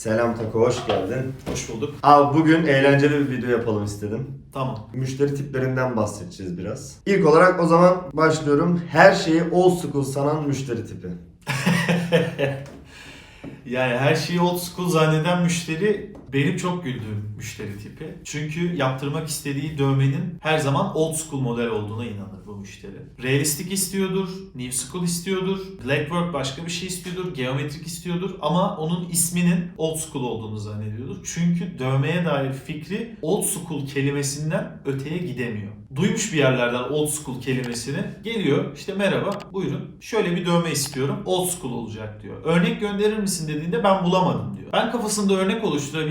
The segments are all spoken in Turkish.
Selam Tako, hoş geldin. Hoş bulduk. Abi bugün eğlenceli bir video yapalım istedim. Tamam. Müşteri tiplerinden bahsedeceğiz biraz. İlk olarak o zaman başlıyorum. Her şeyi old school sanan müşteri tipi. Yani her şeyi old school zanneden müşteri benim çok güldüğüm müşteri tipi. Çünkü yaptırmak istediği dövmenin her zaman old school model olduğuna inanır bu müşteri. Realistik istiyordur, new school istiyordur, black work başka bir şey istiyordur, geometrik istiyordur ama onun isminin old school olduğunu zannediyordur. Çünkü dövmeye dair fikri old school kelimesinden öteye gidemiyor. Duymuş bir yerlerden old school kelimesini geliyor işte merhaba buyurun şöyle bir dövme istiyorum old school olacak diyor. Örnek gönderir misin dediğinde ben bulamadım diyor. Ben kafasında örnek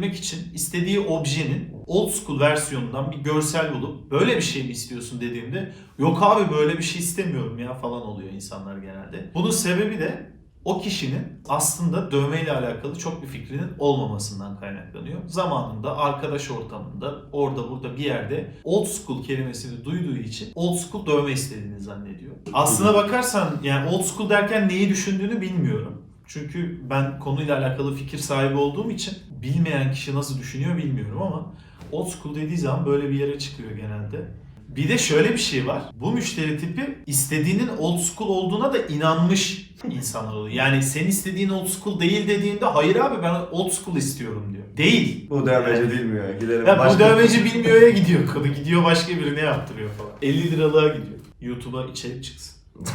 oluşturabilmek için istediği objenin old school versiyonundan bir görsel bulup böyle bir şey mi istiyorsun dediğimde yok abi böyle bir şey istemiyorum ya falan oluyor insanlar genelde. Bunun sebebi de o kişinin aslında dövmeyle alakalı çok bir fikrinin olmamasından kaynaklanıyor. Zamanında arkadaş ortamında orada burada bir yerde old school kelimesini duyduğu için old school dövme istediğini zannediyor. Aslına bakarsan yani old school derken neyi düşündüğünü bilmiyorum. Çünkü ben konuyla alakalı fikir sahibi olduğum için bilmeyen kişi nasıl düşünüyor bilmiyorum ama old school dediği zaman böyle bir yere çıkıyor genelde. Bir de şöyle bir şey var. Bu müşteri tipi istediğinin old school olduğuna da inanmış insanlar oluyor. Yani sen istediğin old school değil dediğinde hayır abi ben old school istiyorum diyor. Değil. Bu dövmeci bilmiyor. Gidelim Ya bu başka- dövmeci bilmiyor'ya gidiyor konu. Gidiyor başka birine yaptırıyor falan. 50 liralığa gidiyor. YouTube'a içerik çıksın.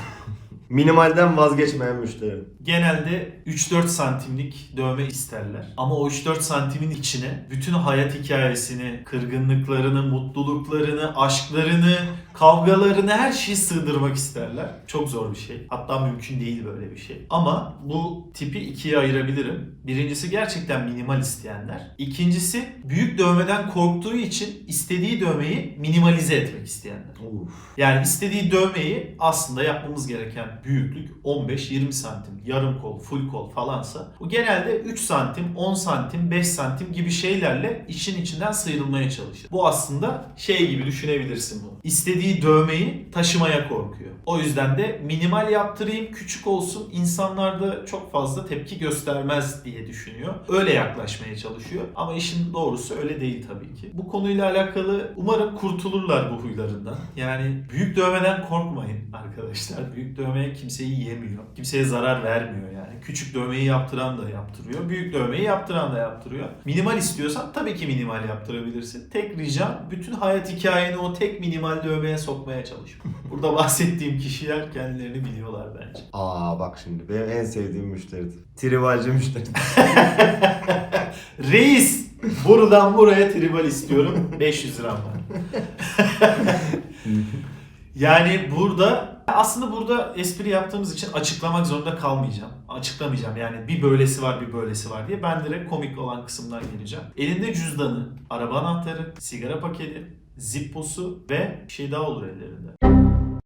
Minimalden vazgeçmeyen müşteri. Genelde 3-4 santimlik dövme isterler. Ama o 3-4 santimin içine bütün hayat hikayesini, kırgınlıklarını, mutluluklarını, aşklarını, kavgalarını her şeyi sığdırmak isterler. Çok zor bir şey. Hatta mümkün değil böyle bir şey. Ama bu tipi ikiye ayırabilirim. Birincisi gerçekten minimal isteyenler. İkincisi büyük dövmeden korktuğu için istediği dövmeyi minimalize etmek isteyenler. Uf. Yani istediği dövmeyi aslında yapmamız gereken büyüklük 15-20 santim. Yarım kol, full kol falansa. Bu genelde 3 santim, 10 santim, 5 santim gibi şeylerle işin içinden sıyrılmaya çalışır. Bu aslında şey gibi düşünebilirsin bunu. İstediği dövmeyi taşımaya korkuyor. O yüzden de minimal yaptırayım, küçük olsun, insanlar da çok fazla tepki göstermez diye düşünüyor. Öyle yaklaşmaya çalışıyor. Ama işin doğrusu öyle değil tabii ki. Bu konuyla alakalı umarım kurtulurlar bu huylarından. Yani büyük dövmeden korkmayın arkadaşlar. Büyük dövme kimseyi yemiyor. Kimseye zarar vermiyor yani. Küçük dövmeyi yaptıran da yaptırıyor. Büyük dövmeyi yaptıran da yaptırıyor. Minimal istiyorsan tabii ki minimal yaptırabilirsin. Tek ricam bütün hayat hikayeni o tek minimal dövmeye sokmaya çalış. Burada bahsettiğim kişiler kendilerini biliyorlar bence. Aa bak şimdi benim en sevdiğim müşteri. Tribalci müşteri. Reis! Buradan buraya tribal istiyorum. 500 liram var. yani burada aslında burada espri yaptığımız için açıklamak zorunda kalmayacağım. Açıklamayacağım yani bir böylesi var bir böylesi var diye. Ben direkt komik olan kısımdan geleceğim. Elinde cüzdanı, araba anahtarı, sigara paketi, zipposu ve bir şey daha olur ellerinde.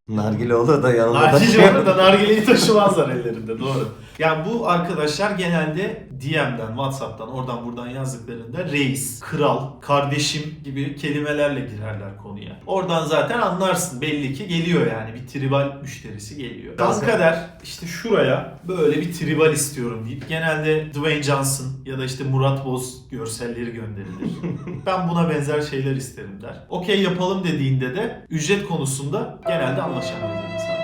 Nargile olur da yanında Nargileyi taşıyor. orada nargileyi taşımazlar ellerinde doğru. Yani bu arkadaşlar genelde DM'den, Whatsapp'tan, oradan buradan yazdıklarında reis, kral, kardeşim gibi kelimelerle girerler konuya. Oradan zaten anlarsın belli ki geliyor yani bir tribal müşterisi geliyor. Kanka der işte şuraya böyle bir tribal istiyorum deyip genelde Dwayne Johnson ya da işte Murat Boz görselleri gönderilir. ben buna benzer şeyler isterim der. Okey yapalım dediğinde de ücret konusunda genelde anlaşamayız insanlar.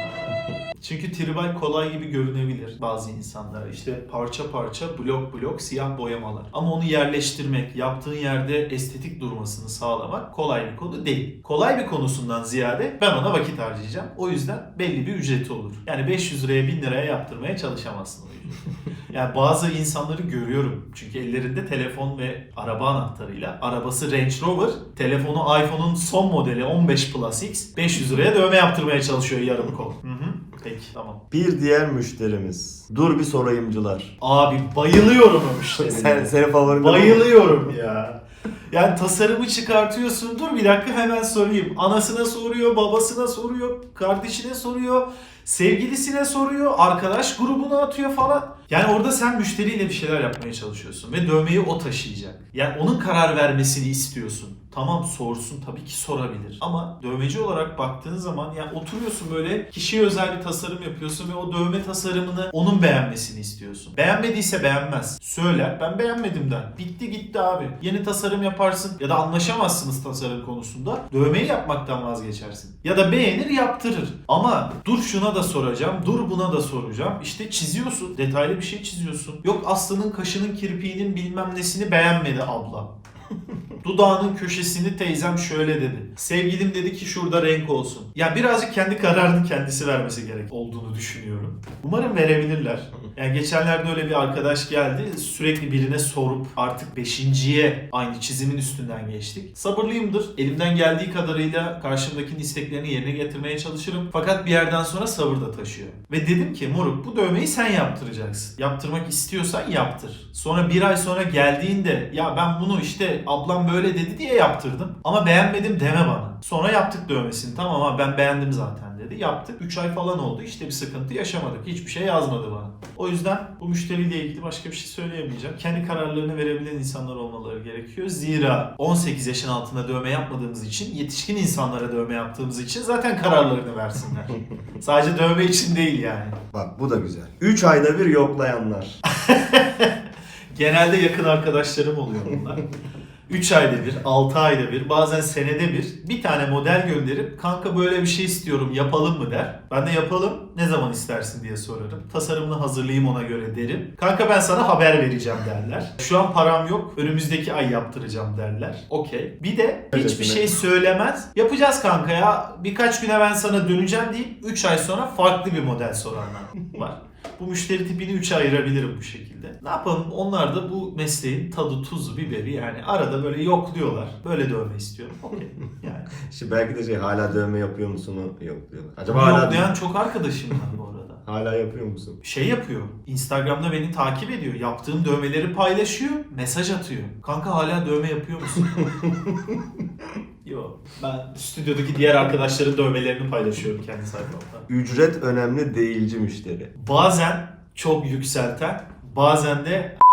Çünkü tribal kolay gibi görünebilir bazı insanlara. İşte parça parça, blok blok, siyah boyamalar. Ama onu yerleştirmek, yaptığın yerde estetik durmasını sağlamak kolay bir konu değil. Kolay bir konusundan ziyade ben ona vakit harcayacağım. O yüzden belli bir ücreti olur. Yani 500 liraya 1000 liraya yaptırmaya çalışamazsın. Yani bazı insanları görüyorum. Çünkü ellerinde telefon ve araba anahtarıyla. Arabası Range Rover, telefonu iPhone'un son modeli 15 Plus X. 500 liraya dövme yaptırmaya çalışıyor yarım kol. Hı hı. Peki tamam. Bir diğer müşterimiz. Dur bir sorayımcılar. Abi bayılıyorum o müşteriye. Sen, senin favorin de bu mu? Bayılıyorum ya. Yani tasarımı çıkartıyorsun. Dur bir dakika hemen sorayım. Anasına soruyor, babasına soruyor, kardeşine soruyor, sevgilisine soruyor, arkadaş grubuna atıyor falan. Yani orada sen müşteriyle bir şeyler yapmaya çalışıyorsun ve dövmeyi o taşıyacak. Yani onun karar vermesini istiyorsun. Tamam sorsun tabii ki sorabilir. Ama dövmeci olarak baktığın zaman ya oturuyorsun böyle kişiye özel bir tasarım yapıyorsun ve o dövme tasarımını onun beğenmesini istiyorsun. Beğenmediyse beğenmez. Söyler ben beğenmedim der. Bitti gitti abi. Yeni tasarım yaparsın ya da anlaşamazsınız tasarım konusunda. Dövmeyi yapmaktan vazgeçersin. Ya da beğenir yaptırır. Ama dur şuna da soracağım, dur buna da soracağım. İşte çiziyorsun, detaylı bir şey çiziyorsun. Yok Aslı'nın kaşının kirpiğinin bilmem nesini beğenmedi abla. Dudağının köşesini teyzem şöyle dedi. Sevgilim dedi ki şurada renk olsun. Ya birazcık kendi kararını kendisi vermesi gerek olduğunu düşünüyorum. Umarım verebilirler. Yani geçenlerde öyle bir arkadaş geldi. Sürekli birine sorup artık beşinciye aynı çizimin üstünden geçtik. Sabırlıyımdır. Elimden geldiği kadarıyla karşımdakinin isteklerini yerine getirmeye çalışırım. Fakat bir yerden sonra sabır da taşıyor. Ve dedim ki moruk bu dövmeyi sen yaptıracaksın. Yaptırmak istiyorsan yaptır. Sonra bir ay sonra geldiğinde ya ben bunu işte ablam böyle dedi diye yaptırdım. Ama beğenmedim deme bana. Sonra yaptık dövmesini. Tamam ama ben beğendim zaten dedi. Yaptık. 3 ay falan oldu. İşte bir sıkıntı yaşamadık. Hiçbir şey yazmadı bana. O yüzden bu müşteriyle ilgili başka bir şey söyleyemeyeceğim. Kendi kararlarını verebilen insanlar olmaları gerekiyor. Zira 18 yaşın altında dövme yapmadığımız için, yetişkin insanlara dövme yaptığımız için zaten kararlarını versinler. Sadece dövme için değil yani. Bak bu da güzel. 3 ayda bir yoklayanlar. Genelde yakın arkadaşlarım oluyor bunlar. 3 ayda bir, 6 ayda bir, bazen senede bir bir tane model gönderip kanka böyle bir şey istiyorum yapalım mı der. Ben de yapalım ne zaman istersin diye sorarım. Tasarımını hazırlayayım ona göre derim. Kanka ben sana haber vereceğim derler. Şu an param yok önümüzdeki ay yaptıracağım derler. Okey. Bir de hiçbir şey söylemez. Yapacağız kanka ya birkaç güne ben sana döneceğim deyip 3 ay sonra farklı bir model soranlar var. Bu müşteri tipini üçe ayırabilirim bu şekilde. Ne yapalım? Onlar da bu mesleğin tadı, tuzu, biberi yani arada böyle yokluyorlar. Böyle dövme istiyorum. Okey. Yani. Şimdi belki de şey hala dövme yapıyor musun yok diyorlar. Acaba hala, yoklayan çok arkadaşım var bu arada. Hala yapıyor musun? Şey yapıyor. Instagram'da beni takip ediyor. Yaptığım dövmeleri paylaşıyor. Mesaj atıyor. Kanka hala dövme yapıyor musun? Yok. Ben stüdyodaki diğer arkadaşların dövmelerini paylaşıyorum kendi sayfamda. Ücret önemli değilci müşteri. Bazen çok yükselten, bazen de "S**tir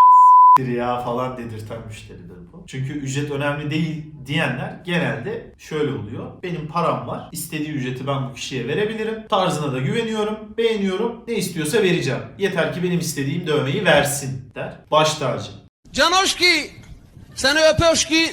ya falan dedirten müşteridir bu. Çünkü ücret önemli değil diyenler genelde şöyle oluyor. Benim param var. istediği ücreti ben bu kişiye verebilirim. Tarzına da güveniyorum. Beğeniyorum. Ne istiyorsa vereceğim. Yeter ki benim istediğim dövmeyi versin der. Baş tacı. Canoşki, seni öpöşki.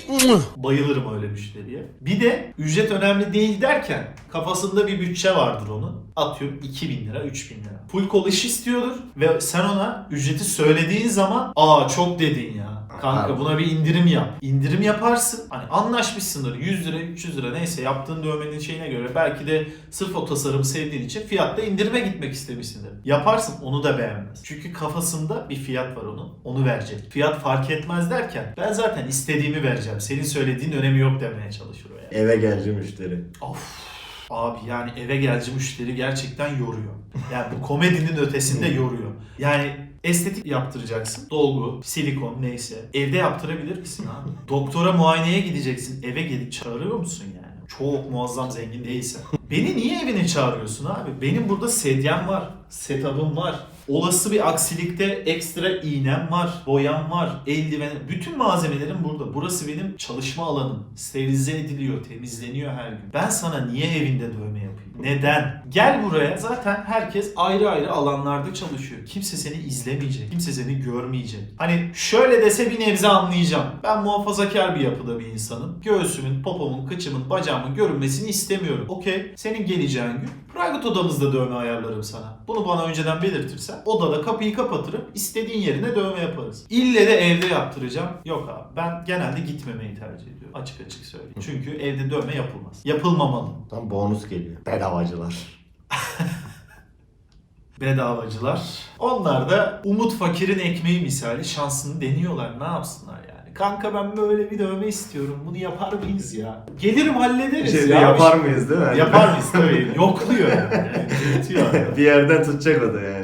Bayılırım öyle müşteriye. Bir de ücret önemli değil derken kafasında bir bütçe vardır onun. Atıyorum 2000 lira, 3000 lira. Full kol iş istiyordur ve sen ona ücreti söylediğin zaman aa çok dedin ya. Kanka Abi. buna bir indirim yap. İndirim yaparsın. Hani anlaşmışsındır 100 lira 300 lira neyse yaptığın dövmenin şeyine göre belki de sırf o tasarımı sevdiğin için fiyatta indirime gitmek istemişsindir. Yaparsın onu da beğenmez. Çünkü kafasında bir fiyat var onun. Onu verecek. Fiyat fark etmez derken ben zaten istediğimi vereceğim. Senin söylediğin önemi yok demeye çalışır o yani. Eve gelci müşteri. Of. Abi yani eve gelci müşteri gerçekten yoruyor. Yani bu komedinin ötesinde yoruyor. Yani estetik yaptıracaksın. Dolgu, silikon neyse. Evde yaptırabilir misin abi? Doktora muayeneye gideceksin. Eve gelip çağırıyor musun yani? Çok muazzam zengin değilsen. Beni niye evine çağırıyorsun abi? Benim burada sedyem var. Setup'ım var. Olası bir aksilikte ekstra iğnem var, boyam var, eldiven, bütün malzemelerim burada. Burası benim çalışma alanım. Sterilize ediliyor, temizleniyor her gün. Ben sana niye evinde dövme yapayım? Neden? Gel buraya. Zaten herkes ayrı ayrı alanlarda çalışıyor. Kimse seni izlemeyecek. Kimse seni görmeyecek. Hani şöyle dese bir nebze anlayacağım. Ben muhafazakar bir yapıda bir insanım. Göğsümün, popomun, kıçımın, bacağımın görünmesini istemiyorum. Okey. Senin geleceğin gün private odamızda dövme ayarlarım sana. Bunu bana önceden belirtirsen odada kapıyı kapatırım. istediğin yerine dövme yaparız. İlle de evde yaptıracağım. Yok abi. Ben genelde gitmemeyi tercih ediyorum. Açık açık söyleyeyim. Çünkü evde dövme yapılmaz. Yapılmamalı. Tam bonus geliyor. Bedavacılar. bedavacılar. Onlar da Umut Fakir'in ekmeği misali şansını deniyorlar. Ne yapsınlar yani? Kanka ben böyle bir dövme istiyorum. Bunu yapar mıyız ya? Gelirim hallederiz Şey, ya. yapar mıyız değil mi? Yapar mıyız tabii. Yokluyor yani. yani bir yerden tutacak o da yani.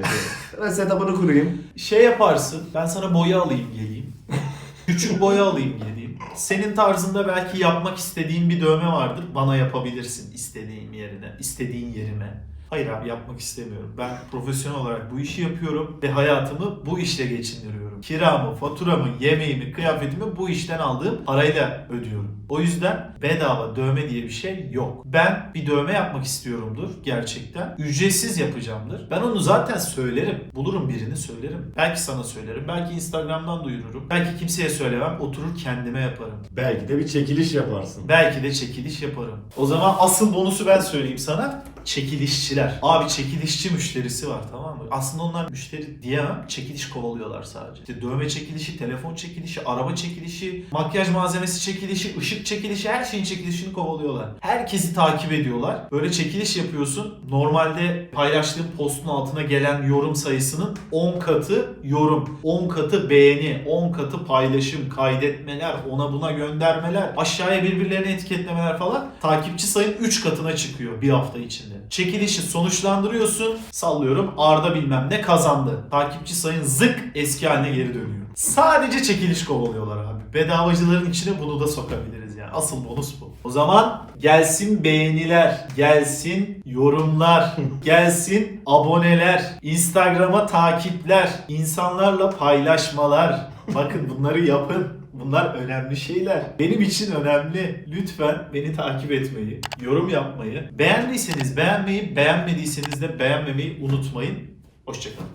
Ben setup'ını kurayım. Şey yaparsın. Ben sana boya alayım geleyim. Küçük boya alayım geleyim. Senin tarzında belki yapmak istediğin bir dövme vardır. Bana yapabilirsin istediğin yerine, istediğin yerime. Hayır abi yapmak istemiyorum. Ben profesyonel olarak bu işi yapıyorum ve hayatımı bu işle geçindiriyorum yapmıyorum. Kiramı, faturamı, yemeğimi, kıyafetimi bu işten aldığım parayla ödüyorum. O yüzden bedava dövme diye bir şey yok. Ben bir dövme yapmak istiyorumdur gerçekten. Ücretsiz yapacağımdır. Ben onu zaten söylerim. Bulurum birini söylerim. Belki sana söylerim. Belki Instagram'dan duyururum. Belki kimseye söylemem. Oturur kendime yaparım. Belki de bir çekiliş yaparsın. Belki de çekiliş yaparım. O zaman asıl bonusu ben söyleyeyim sana. Çekilişçiler. Abi çekilişçi müşterisi var tamam mı? Aslında onlar müşteri diyemem. Çekiliş kovalıyorlar sadece. İşte dövme çekilişi, telefon çekilişi, araba çekilişi, makyaj malzemesi çekilişi, ışık çekilişi her şeyin çekilişini kovalıyorlar. Herkesi takip ediyorlar. Böyle çekiliş yapıyorsun. Normalde paylaştığın postun altına gelen yorum sayısının 10 katı yorum, 10 katı beğeni, 10 katı paylaşım, kaydetmeler, ona buna göndermeler, aşağıya birbirlerini etiketlemeler falan takipçi sayın 3 katına çıkıyor bir hafta içinde. Çekilişi sonuçlandırıyorsun. Sallıyorum Arda bilmem ne kazandı. Takipçi sayın zık eski haline geri dönüyor. Sadece çekiliş kovalıyorlar abi. Bedavacıların içine bunu da sokabiliriz yani. Asıl bonus bu. O zaman gelsin beğeniler, gelsin yorumlar, gelsin aboneler, Instagram'a takipler, insanlarla paylaşmalar. Bakın bunları yapın. Bunlar önemli şeyler. Benim için önemli. Lütfen beni takip etmeyi, yorum yapmayı, beğendiyseniz beğenmeyi, beğenmediyseniz de beğenmemeyi unutmayın. Hoşçakalın.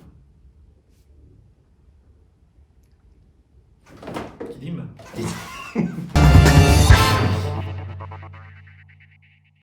Gideyim mi? Git.